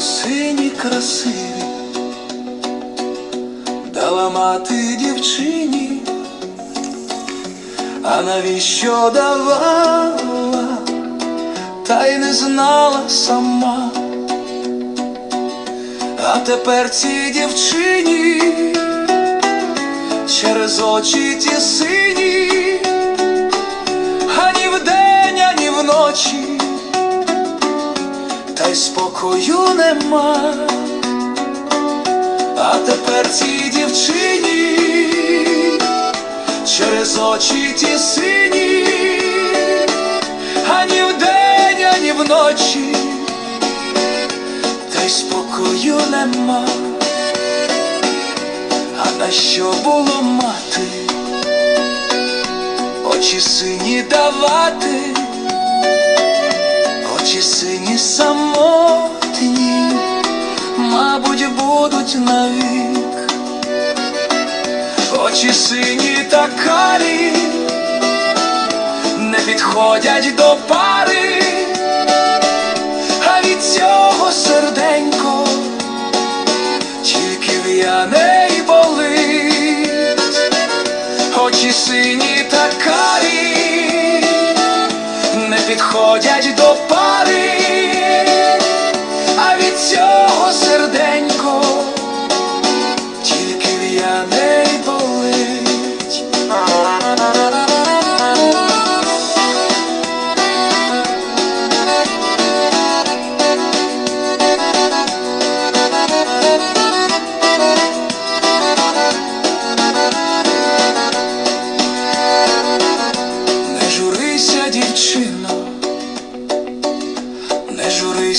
сині красиві, дала мати дівчині, а навіщо давала, та й не знала сама. А тепер цій дівчині через очі ті сині, ані вдень, ані вночі, й спокою нема. А тепер цій дівчині через очі ті сині, ані вдень, ані вночі та й спокою нема. А на що було мати, очі сині давати, очі сині самотні, мабуть, будуть навік, очі сині та карі не підходять до пари а від цього серденько тільки в'яне й болить, очі сині та карі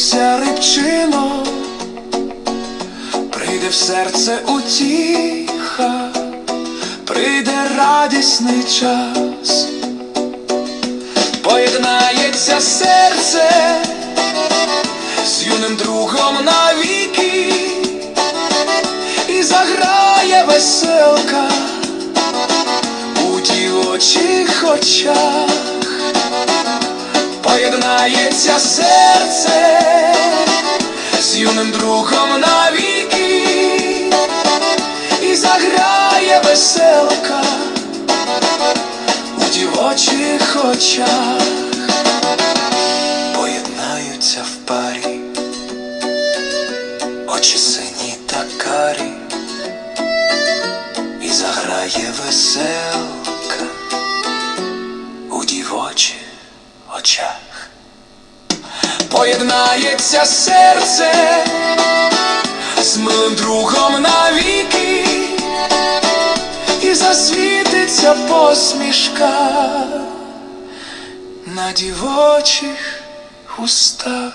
журися, рибчино, прийде в серце утіха, прийде радісний час, поєднається серце з юним другом навіки, і заграє веселка у дівочих очах поєднається серце юним другом навіки, і заграє веселка у дівочих очах, поєднаються в парі, очі сині та карі. І заграє веселка у дівочих очах. Поєднається серце з милим другом навіки, і засвітиться посмішка на дівочих устах.